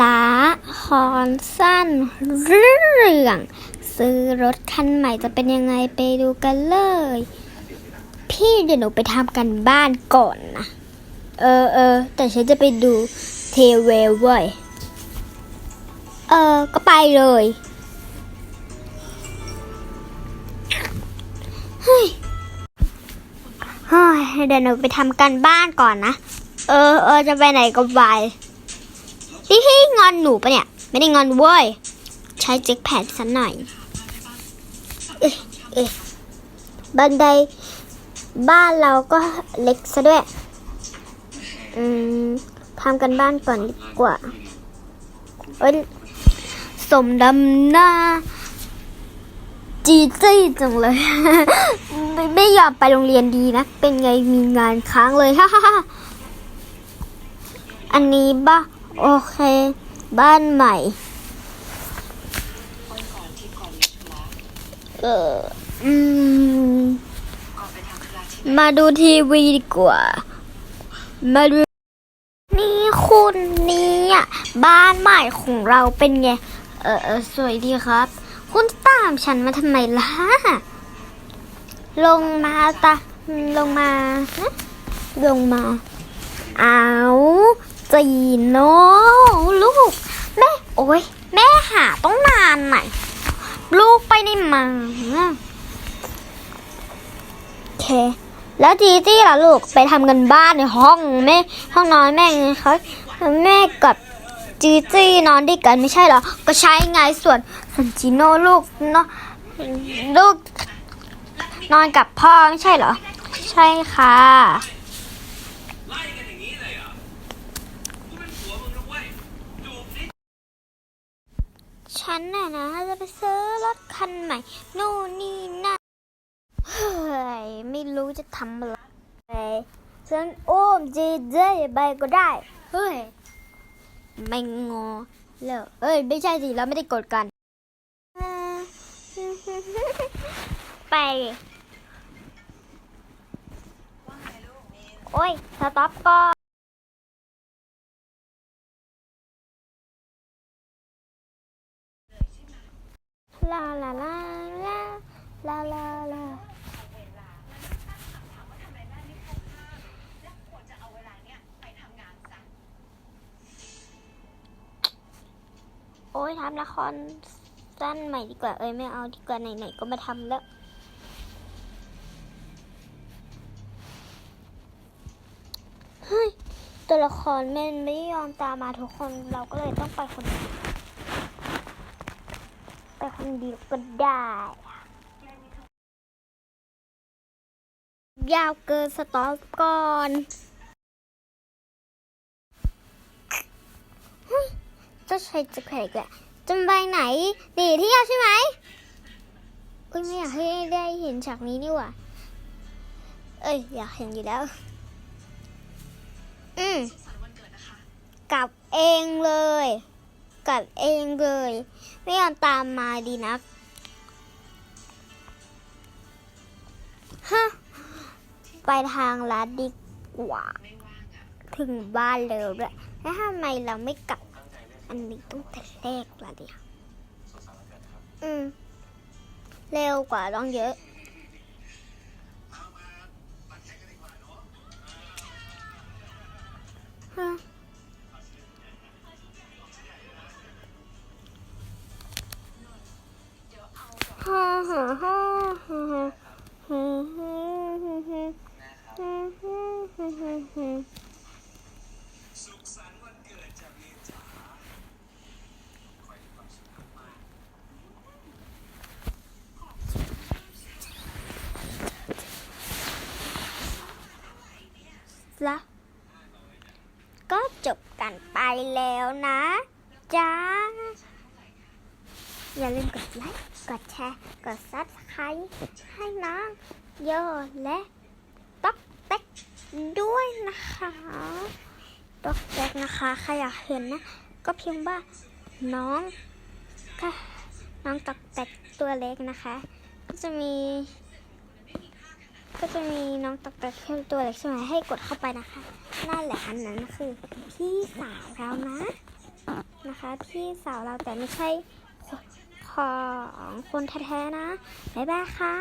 ล้าคอนสั้น เรื่อง ซื้อรถคันใหม่จะเป็นยังไงไปดูกันเลย พี่เดี๋ยวหนูไปทำกันบ้านก่อนนะ เออเออแต่ฉันจะไปดูเทเวลเว้ย เออ ก็ไปเลยเฮ้ยเฮ้ยเดี๋ยวหนูไปทำกันบ้านก่อนนะ เออเออจะไปไหนก็ไป พี่พี่งอนหนูปะเนี่ย ไม่ได้งอนเว้ย ใช้เจ็คแพดสักหน่อยเอ๊ะเอ๊ะบันไดบ้านเราก็เล็กซะด้วย อืมทำกันบ้านก่อนดีกว่าเอ้ยสมดำหน้า จีจี้จังเลย ไม่ไม่ยอมไปโรงเรียนดีนะ เป็นไงมีงานค้างเลยฮ่าฮ่าฮ่าอันนี้บ้า โอเค บ้านใหม่ เอออืม มาดูทีวีดีกว่า มาดู นี่คุณเนี่ยบ้านใหม่ของเราเป็นไง เออเออสวยดีครับ คุณตามฉันมาทำไมล่ะ ลงมาตาลงมา ลงมา เอา จีโน่ลูก แม่ โอ้ยแม่หาต้องนานหน่อยลูกไปในมาโอเค แล้วจีจี้ล่ะลูกไปทำกันบ้านในห้องแม่ห้องนอนแม่ไงคะแม่กับจีจี้นอนด้วยกันไม่ใช่เหรอ ก็ใช่ไงส่วนส่วนจีโน่ลูกเนาะลูกนอนกับพ่อไม่ใช่เหรอ ใช่ค่ะ ไล่กันอย่างนี้เลยเหรอกูเป็นผัวมึงนะเว้ยจูบนิด ฉันน่ะนะจะไปซื้อรถคันใหม่นู่นนี่นั่นเฮ้ย ไม่รู้จะทำอะไรฉันโอ้มจีเจไปก็ได้ เฮ้ย ไม่งอเลยเอ้ย ไม่ใช่สิ เราไม่ได้กดกัน ไป โอ้ย สต็อปก่อน ลาลาลาลาลาลาลาโอ้ยทำละครสั้นใหม่ดีกว่า เอ้ยไม่เอาดีกว่าไหนๆก็มาทำแล้วเฮ้ยตัวละครแม่นไม่ยอมตามมาทุกคนเราก็เลยต้องไปคนเดียว ดียวก็ได้ ยาวเกินสต็อปก่อนจะใช้จะแขกแหละจะไปไหนหนีเที่ยวใช่ไหมอุ้ยไม่อยากให้ได้เห็นฉากนี้นี่หว่า เอ้ย อยากเห็นอยู่แล้ว อืมกลับเองเลย กับเองเลย ไม่ยอมตามมาดีนักฮะไปทางลัดดีกว่า ถึงบ้านเร็วด้วยแล้วทำไมเราไม่กลับ อันนี้ตั้งแต่แรกละเดียวอืม เร็วกว่าต้องเยอะ ฮ่าฮ่าฮ่าฮ่าฮ่าฮ่าฮ่าฮ่าฮ่าฮ่าฮ่าสุขสันต์วันเกิดจากเมียจ๋าคอยความสุขมากละก็จบกันไปแล้วนะจ้า อย่าลืมกดไลค์ กดแชร์ กดซับสไครต์ให้น้องโยและต๊อกเต็กด้วยนะคะต๊อกเต็กนะคะใครอยากเห็นนะ ก็เพียงว่าน้องก็น้องต๊อกเต็กตัวเล็กนะคะ ก็จะมี ก็จะมีน้องต๊อกแตกตัวเล็กใช่ไหมให้กดเข้าไปนะคะนั่นแหละอันนั้นคือพี่สาวเรานะนะคะ พี่สาวเราแต่ไม่ใช่ ของคนแท้ๆนะ บ๊ายบายค่ะ